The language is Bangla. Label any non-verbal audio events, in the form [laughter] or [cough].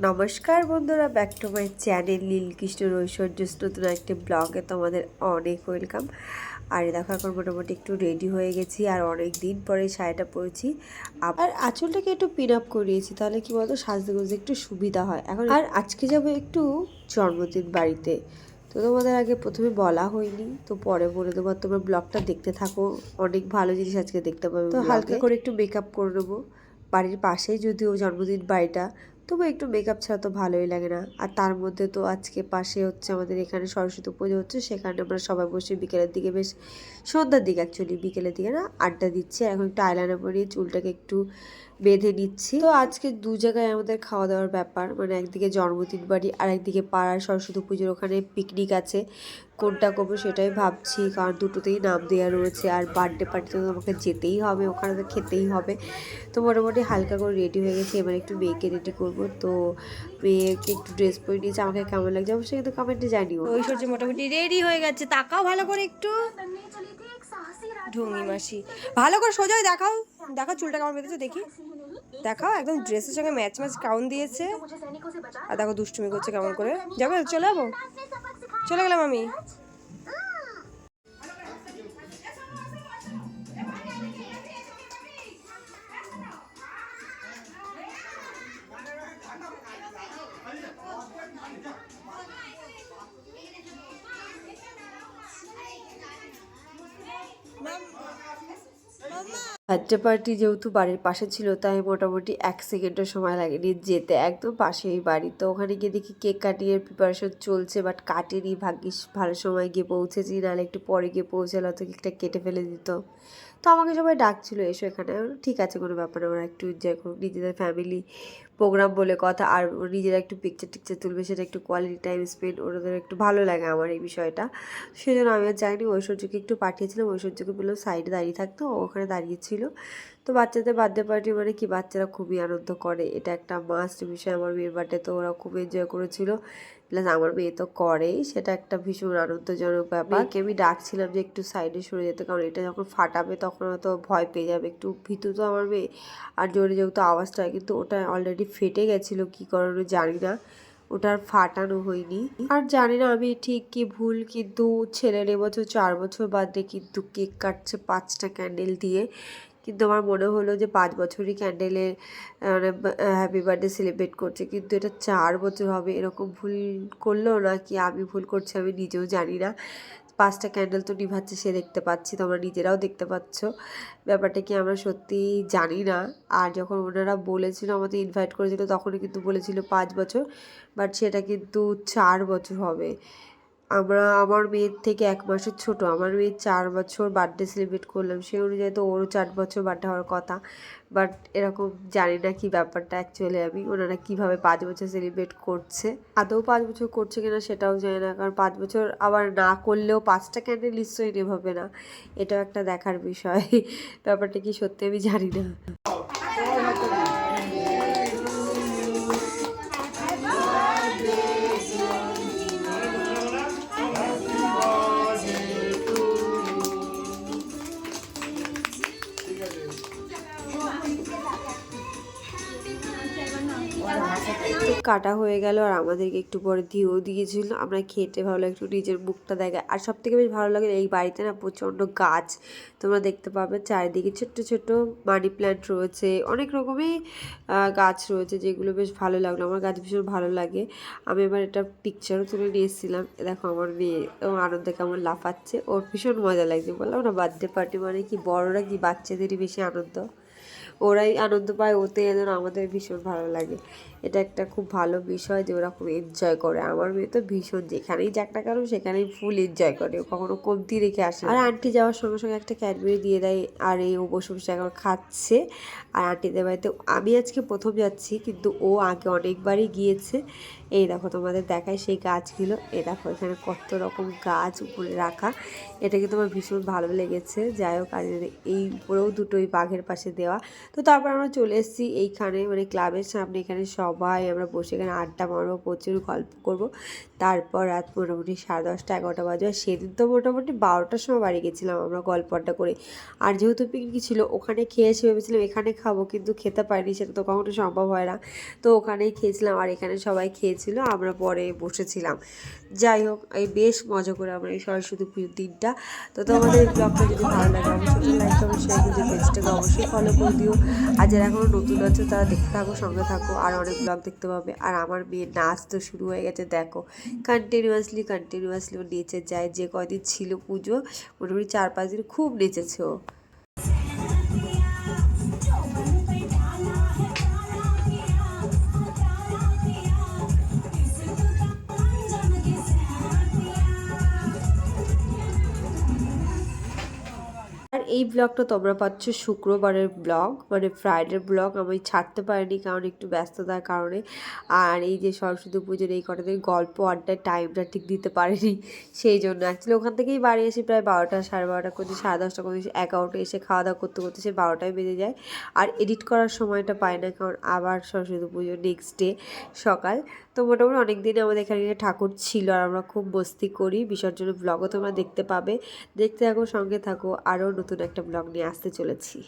নমস্কার বন্ধুরা ব্যাক টু মাই চ্যানেল নীলকৃষ্ণর ঐশ্বর্য নতুন একটি ব্লগে তোমাদের অনেক ওয়েলকাম আর দেখো এখন মোটামুটি একটু রেডি হয়ে গেছি আর অনেক দিন পরে শাড়িটা পরেছি। আবার আঁচলটাকে একটু পিন আপ করিয়েছি তাহলে কি বলতো সাজতে গুজতে একটু সুবিধা হয়। এখন আর আজকে যাব একটু জন্মদিন বাড়িতে। তো তোমাদের আগে প্রথমে বলা হয়নি তো পরে বলে দেবো। আর তোমরা ব্লগটা দেখতে থাকো অনেক ভালো জিনিস আজকে দেখতে পাবে তো হালকা করে একটু মেকআপ করে নেব। বাড়ির পাশেই যদিও জন্মদিন বাড়িটা তবু একটু মেকআপ ছাড়া তো ভালোই লাগে না। আর তার মধ্যে তো আজকে পাশে হচ্ছে আমাদের এখানে সরস্বতী পুজো হচ্ছে, সেখানে আমরা সবাই বসে বিকেলের দিকে বেশ সন্ধ্যার দিকে অ্যাকচুয়ালি বিকেলের দিকে না আড্ডা দিচ্ছে। এখন একটু আইলাইনার পরিয়ে চুলটাকে একটু বেঁধে নিচ্ছি। তো আজকে দু জায়গায় আমাদের খাওয়া দাওয়ার ব্যাপার মানে একদিকে জন্মদিন বাড়ি আর একদিকে পাড়ার সরস্বতী পুজোর ওখানে পিকনিক আছে। কোনটা করব সেটাই ভাবছি কারণ দুটোতেই নাম দেওয়া রয়েছে আর বার্থডে পার্টিতে তো আমাকে যেতেই হবে ওখানে তো খেতেই হবে। তো মোটামুটি হালকা করে রেডি হয়ে গেছি এবার একটু মেয়েকে রেডি করব। তো মেয়েকে একটু ড্রেস পরে নিয়েছে আমাকে কেমন লাগছে অবশ্যই কিন্তু কমেন্টে জানিও। ঐশ্বর্য মোটামুটি রেডি হয়ে গেছে তাকাও ভালো করে একটু। ঢুঙ্গি মাসি। ভালো করে সোজা হয়ে দেখাও দেখাও চুলটা কেমন বেঁধেছে দেখি। দেখাও, একদম ড্রেসের সঙ্গে ম্যাচ ম্যাচ কাউন দিয়েছে। আর দেখো দুষ্টুমি করছে কেমন করে। যাবে, চলে যাব? চলে গেলাম আমি। বার্থডে পার্টি যেহেতু বাড়ির পাশে ছিল, তাই মোটামুটি এক সেকেন্ডও সময় লাগেনি যেতে। একদম পাশেই বাড়ি। তো ওখানে গিয়ে দেখি কেক কাটিয়ে প্রিপারেশন চলছে বাট কাটেনি। ভাগ্যিস ভালো সময় গিয়ে পৌঁছেছি, নাহলে একটু পরে গিয়ে পৌঁছালে অত কেকটা কেটে ফেলে দিত। তো আমাকে সবাই ডাকছিল, এসো এখানে। ঠিক আছে, কোনো ব্যাপার ওরা একটু এনজয় করুক, নিজেদের ফ্যামিলি প্রোগ্রাম বলে কথা, আর নিজেরা একটু পিকচার টিকচার তুলবে, সেটা একটু কোয়ালিটি টাইম স্পেন্ড ওদের একটু ভালো লাগে আমার এই বিষয়টা। সেজন্য আমি আর যাইনি, ঐশ্বর্যকে একটু পাঠিয়েছিলাম, ঐশ্বর্যকে বললাম সাইডে দাঁড়িয়ে থাকতো ওখানে দাঁড়িয়েছিল তো বাচ্চাদের বার্থডে পার্টি মানে কি, বাচ্চারা খুবই আনন্দ করে, এটা একটা মাস্ট বিষয়, আমার মেয়ের বার্থডে তো ওরা খুব এনজয় করেছিল। প্লাস আমার মেয়ে তো করেই সেটা একটা ভীষণ আনন্দজনক ব্যাপার। মেয়েকে আমি ডাকছিলাম যে একটু সাইডে সরে যেতে কারণ এটা যখন ফাটাবে তখন হয়তো ভয় পেয়ে যাবে। একটু ভীতু তো আমার মেয়ে আর জোরে যেহেতু আওয়াজটা হয় কিন্তু ওটা অলরেডি ফেটে গেছিল কী করানো জানি না। ওটার ফাটানো হয়নি। আর জানি না আমি ঠিক কি ভুল কিন্তু ছেলের এবছর চার বছর বাদে কিন্তু কেক কাটছে পাঁচটা ক্যান্ডেল দিয়ে। কিন্তু আমার মনে হলো যে পাঁচ বছরই ক্যান্ডেলে মানে হ্যাপি বার্থডে সেলিব্রেট করছে। কিন্তু এটা চার বছর হবে, এরকম ভুল করল না কি আমি ভুল করছি আমি নিজেও জানি না। পাঁচটা ক্যান্ডেল তো নিভাচ্ছে, সে দেখতে পাচ্ছি, তোমরা নিজেরাও দেখতে পাচ্ছ। ব্যাপারটা কি আমরা সত্যিই জানি না। আর যখন ওনারা বলেছিল, আমাদের ইনভাইট করেছিল তখনই কিন্তু বলেছিল পাঁচ বছর বাট সেটা কিন্তু চার বছর হবে। আমরা, আমার মেয়ের থেকে এক মাসের ছোট, আমার মেয়ের চার বছর বার্থডে সেলিব্রেট করলাম, সেই অনুযায়ী তো ওরও চার বছর বার্থডে হওয়ার কথা বাট এরকম জানি না কি ব্যাপারটা অ্যাকচুয়ালি আমি, ওনারা কীভাবে পাঁচ বছর সেলিব্রেট করছে, আদৌ পাঁচ বছর করছে কিনা সেটাও জানি না, কারণ পাঁচ বছর আবার না করলেও পাঁচটা ক্যান্ডেল নিশ্চয়ই নেভাবে না, এটাও একটা দেখার বিষয়, [laughs] ব্যাপারটা কি সত্যি আমি জানি না। 今日も見つけ。কাটা হয়ে গেল আর আমাদেরকে একটু পরে দিয়েও দিয়েছিল। আমরা খেতে ভালো একটু নিজের মুখটা দেখা। আর সব থেকে বেশ ভালো লাগে এই বাড়িতে না প্রচণ্ড গাছ। তোমরা দেখতে পাবে চারিদিকে ছোট্ট ছোট্ট মানি প্ল্যান্ট রয়েছে, অনেক রকমই গাছ রয়েছে যেগুলো বেশ ভালো লাগল। আমার গাছ ভীষণ ভালো লাগে। আমি এবার এটা পিকচারও তুলে নিয়ে এসেছিলাম। এ দেখো আমার মেয়ে আনন্দে কেমন লাফাচ্ছে। ওর ভীষণ মজা লাগছে। বললাম না বার্থডে পার্টি মানে কি, বড়রা কি বাচ্চাদেরই বেশি আনন্দ? ওরাই আনন্দ পায় ওতে যেন আমাদের ভীষণ ভালো লাগে। এটা একটা খুব ভালো বিষয় যে ওরা খুব এনজয় করে। আমার মেয়ে তো ভীষণ, যেখানেই যাক না কেন সেখানেই ফুল এনজয় করে। ও কখনো কমতি রেখে আসে আর আন্টি যাওয়ার সঙ্গে সঙ্গে একটা ক্যাডবেরি দিয়ে দেয়, আর এই ও বসে বসে এখন খাচ্ছে। আর আন্টিদের বাড়িতে, আমি আজকে প্রথম যাচ্ছি, কিন্তু ও আগে অনেকবারই গিয়েছে। এই দেখো তোমাদের দেখায় সেই গাছগুলো। এ দেখো এখানে কত রকম গাছ উপরে রাখা। এটা কিন্তু আমার ভীষণ ভালো লেগেছে। যাই হোক, আর এই উপরেও দুটোই বাঘের পাশে দেওয়া। তো তারপর আমরা চলে এসেছি এইখানে মানে ক্লাবের সামনে এখানে সবাই আমরা বসে এখানে আড্ডা মারবো, প্রচুর গল্প করব। তারপর রাত মোটামুটি সাড়ে দশটা, এগারোটা বাজে। আর সেদিন তো মোটামুটি বারোটার সময় বাড়ি গেছিলাম আমরা গল্প আড্ডা করে। আর যেহেতু পিকনিক ছিল, ওখানে খেয়েছি ভেবেছিলাম এখানে খাব, কিন্তু খেতে পারিনি, সেটা তো কখনো সম্ভব হয় না। তো ওখানেই খেয়েছিলাম, আর এখানে সবাই খেয়েছিল, আমরা পরে বসেছিলাম। যাই হোক, এই বেশ মজা করে আমরা এই সরস্বতী পুজোর দিনটা। তো তোমাদের ব্লগটা যদি ভালো লাগে, অবশ্যই লাইক করো শেয়ার করে পেজটাকে অবশ্যই ফলো করে দিও। আর যারা এখনও নতুন আছে তারা দেখতে থাকো, সঙ্গে থাকো, আর অনেক ব্লগ দেখতে পাবে। আর আমার মেয়ে নাচ তো শুরু হয়ে গেছে, দেখো। কন্টিনিউয়াসলি কন্টিনিউয়াসলি ও নেচে যায়। যে কদিন ছিল পুজো, মোটামুটি চার পাঁচ দিন খুব নেচেছে ও। এই ব্লগটা তোমরা পাচ্ছ শুক্রবারের ব্লগ মানে ফ্রাইডে ব্লগ আমি ছাড়তে পারিনি কারণ একটু ব্যস্ততার কারণে। আর এই যে সরস্বতী পুজোর এই কটা দিন গল্প আড্ডার টাইমটা ঠিক দিতে পারিনি, সেই জন্য অ্যাকচুয়ালি ওখান থেকেই বাড়ি এসে প্রায় বারোটা, সাড়ে বারোটা করতে সাড়ে দশটা করতে এগারোটা এসে খাওয়া দাওয়া করতে করতে সে বারোটায় বেজে যায়। আর এডিট করার সময়টা পাই না কারণ আবার সরস্বতী পুজো নেক্সট ডে সকাল। তো মোটামুটি অনেক দিন আমাদের এখানে ঠাকুর ছিল আর আমরা খুব মস্তি করি। বিসর্জনের ব্লগও তোমরা দেখতে পাবে। দেখতে থাকো, সঙ্গে থাকো, আরও নতুন একটা ব্লগ নিয়ে আসতে চলেছি।